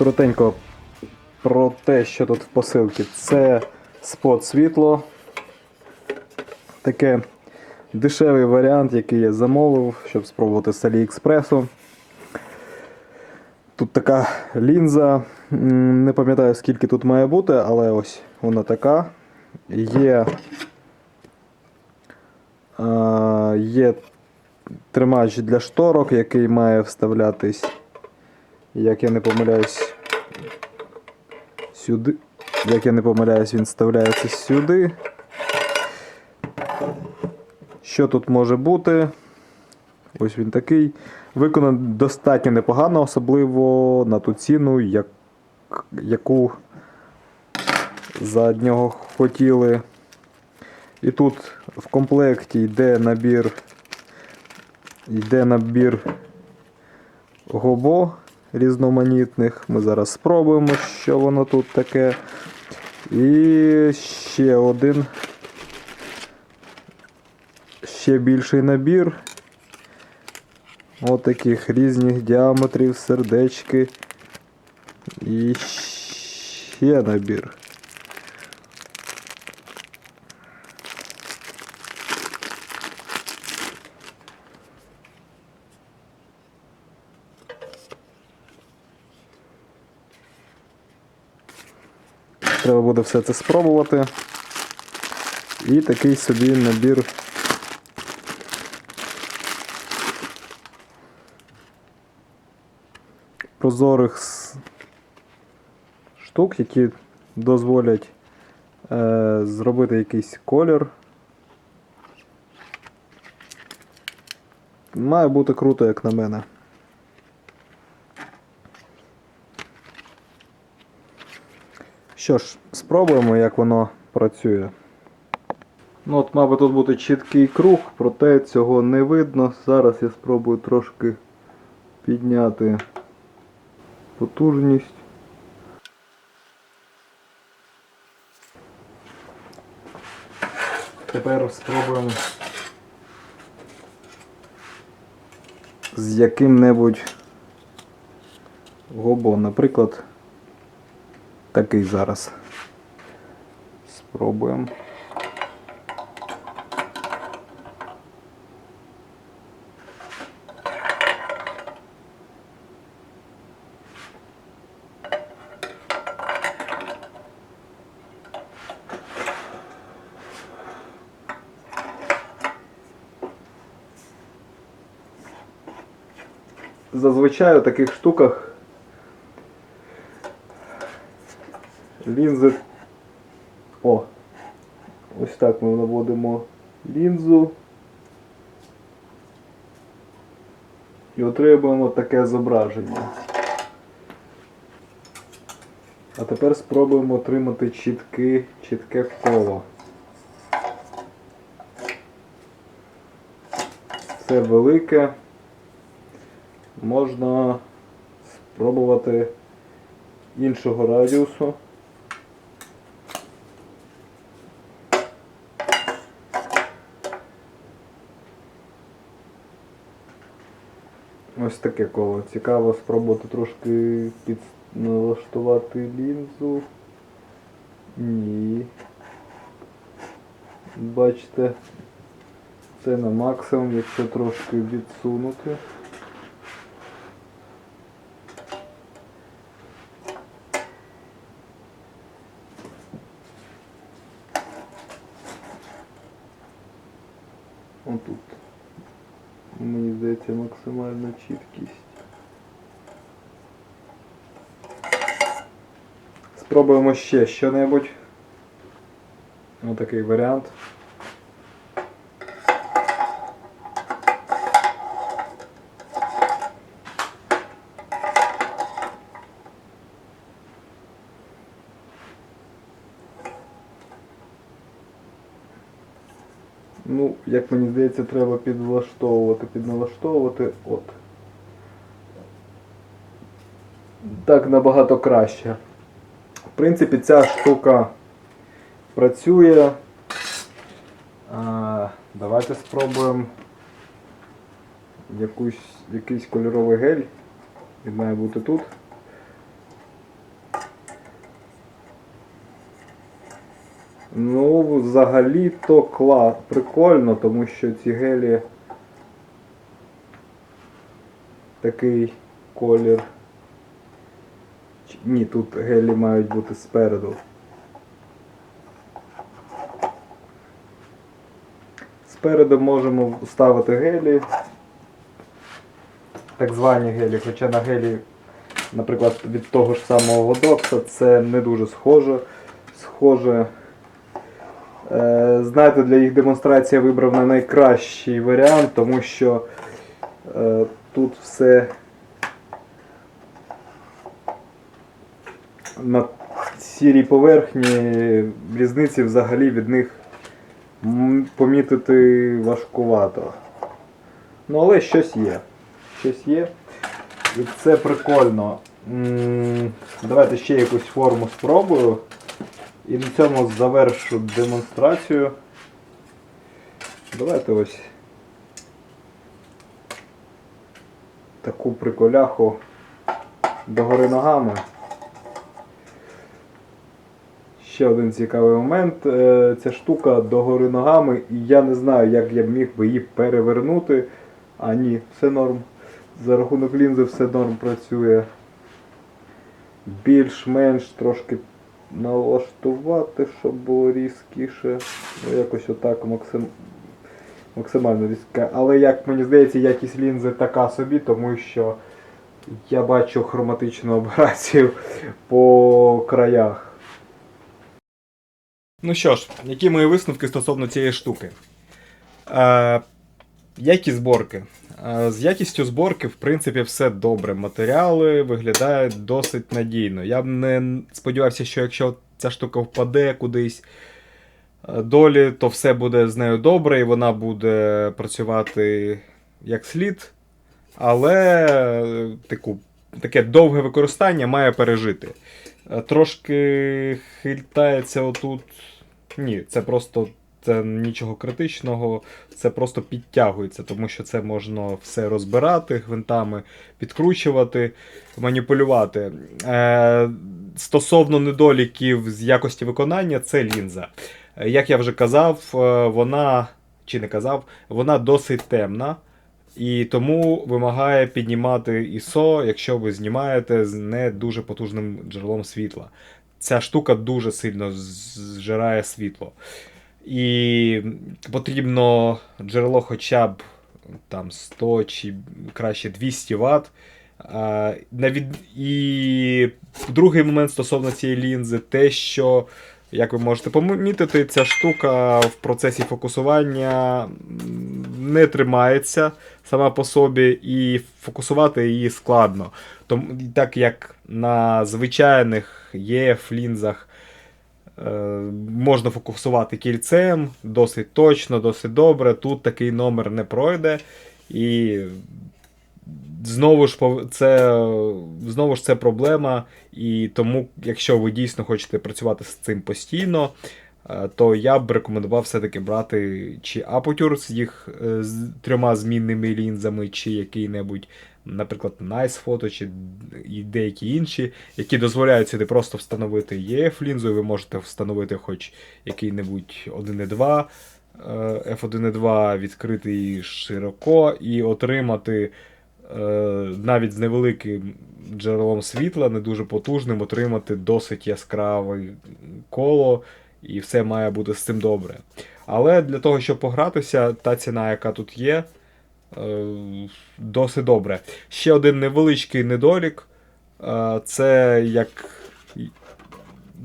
коротенько про те, що тут в посилці. Це спот світло. Таке дешевий варіант, який я замовив, щоб спробувати з Аліекспресу. Тут така лінза. Не пам'ятаю скільки тут має бути, але ось вона така. Є, є тримач для шторок, який має вставлятись, як я не помиляюсь, сюди. Як я не помиляюсь, він вставляється сюди. Що тут може бути? Ось він такий. Виконаний достатньо непогано, особливо на ту ціну, як, яку за нього хотіли. І тут в комплекті йде набір. Йде набір гобо різноманітних. Ми зараз спробуємо, що воно тут таке. І ще один. Ще більший набір. От таких різних діаметрів, сердечки. І ще набір. Треба буде все це спробувати. І такий собі набір прозорих штук, які дозволять е, зробити якийсь колір. Має бути круто, як на мене. Що ж, спробуємо, як воно працює. Ну от, би тут бути чіткий круг, проте цього не видно. Зараз я спробую трошки підняти потужність. Тепер спробуємо з яким-небудь гобо, наприклад, такий зараз. Спробуємо. Зазвичай у таких штуках лінзи. О! Ось так ми наводимо лінзу. І отримуємо таке зображення. А тепер спробуємо отримати чітке, чітке коло. Це велике. Можна спробувати іншого радіусу. Ось таке коло. Цікаво спробувати трошки підналаштувати лінзу. Ні. Бачите, це на максимум, якщо трошки відсунути. Отут. Мені здається максимальна чіткість. Спробуємо ще що-небудь. Отакий варіант. Ну, як мені здається, треба підлаштовувати, підналаштовувати. От. Так набагато краще принципі, ця штука працює. А, Давайте спробуємо якусь, якийсь кольоровий гель. Він має бути тут. Ну, взагалі то клас, прикольно, тому що ці гелі такий колір. Ні, тут гелі мають бути спереду. Спереду можемо ставити гелі. Так звані гелі, хоча на гелі, наприклад, від того ж самого Водокса це не дуже схоже. Схоже. Е, знаєте, для їх демонстрації я вибрав не найкращий варіант, тому що е, тут все на сірій поверхні різниці взагалі від них помітити важкувато. Ну, але щось є. Щось є. І це прикольно. Давайте ще якусь форму спробую. І на цьому завершу демонстрацію. Давайте ось таку приколяху догори ногами. Ще один цікавий момент. Е, Ця штука догори ногами, і я не знаю, як я б міг би її перевернути. А ні, все норм. За рахунок лінзи все норм працює. Більш-менш трошки налаштувати, щоб було різкіше. Ну, якось отак максим... максимально різке. Але як мені здається, якість лінзи така собі, тому що я бачу хроматичну аберацію по краях. Ну що ж, які мої висновки стосовно цієї штуки? Е, які зборки? Е, З якістю зборки, в принципі, все добре. Матеріали виглядають досить надійно. Я б не сподівався, що якщо ця штука впаде кудись е, долі, то все буде з нею добре і вона буде працювати як слід. Але е, таку, таке довге використання має пережити. Е, Трошки хильтається отут. Ні, це просто це нічого критичного, це просто підтягується, тому що це можна все розбирати гвинтами, підкручувати, маніпулювати. Е, стосовно недоліків з якості виконання, це лінза. Е, Як я вже казав, е, вона чи не казав, вона досить темна. І тому вимагає піднімати ISO, якщо ви знімаєте з не дуже потужним джерелом світла. Ця штука дуже сильно зжирає світло. І потрібно джерело хоча б там 100 чи краще 200 Вт. І другий момент стосовно цієї лінзи, те, що, як ви можете помітити, ця штука в процесі фокусування не тримається сама по собі, і фокусувати її складно. Тому, так як на звичайних EF лінзах е, можна фокусувати кільцем досить точно, досить добре. Тут такий номер не пройде. І знову ж це, знову ж це проблема. І тому, якщо ви дійсно хочете працювати з цим постійно, то я б рекомендував все-таки брати чи Aputure з їх е, з трьома змінними лінзами, чи який-небудь, наприклад, Nice Photo, чи і деякі інші, які дозволяють сюди просто встановити EF лінзу, і ви можете встановити хоч який-небудь 1.2. е, F1.2 відкритий широко і отримати е, навіть з невеликим джерелом світла, не дуже потужним, отримати досить яскраве коло, і все має бути з цим добре. Але для того, щоб погратися, та ціна, яка тут є, е, досить добре. Ще один невеличкий недолік. е, Це як.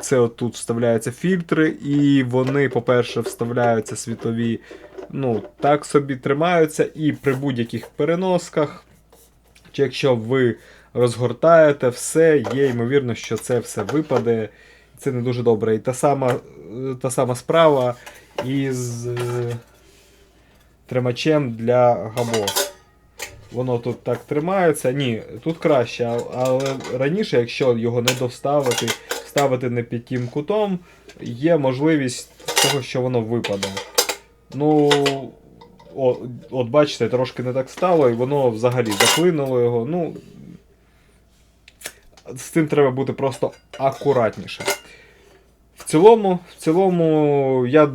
Це отут вставляються фільтри, і вони, по-перше, вставляються світові, ну, так собі тримаються, і при будь-яких переносках, чи якщо ви розгортаєте все, є ймовірно, що це все випаде. Це не дуже добре. І та сама, та сама справа із е, тримачем для габо. Воно тут так тримається. Ні, тут краще, але раніше, якщо його не доставити, ставити не під тим кутом, є можливість того, що воно випаде. Ну, о, от бачите, трошки не так стало, і воно взагалі заклинуло його. Ну, з цим треба бути просто акуратніше. Цілому, в цілому я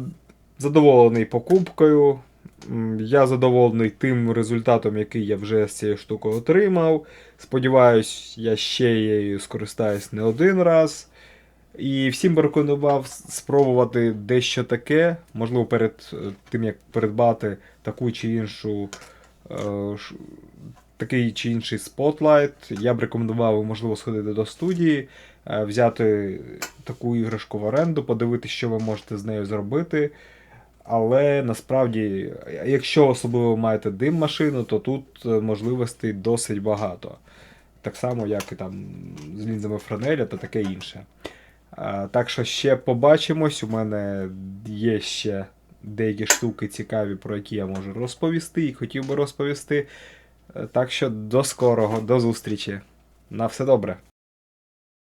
задоволений покупкою. Я задоволений тим результатом, який я вже з цією штукою отримав. Сподіваюсь, я ще її скористаюсь не один раз. І всім би рекомендував спробувати дещо таке, можливо, перед е, тим, як придбати таку чи іншу, е, такий чи інший спотлайт. Я б рекомендував, можливо, сходити до студії, взяти таку іграшку в оренду, подивитися, що ви можете з нею зробити. Але насправді, якщо особливо маєте дим машину, то тут е, можливостей досить багато. Так само, як і там з лінзами Франеля та таке інше. Так що ще побачимось. У мене є ще деякі штуки цікаві, про які я можу розповісти і хотів би розповісти. Е, Так що до скорого, до зустрічі. На все добре.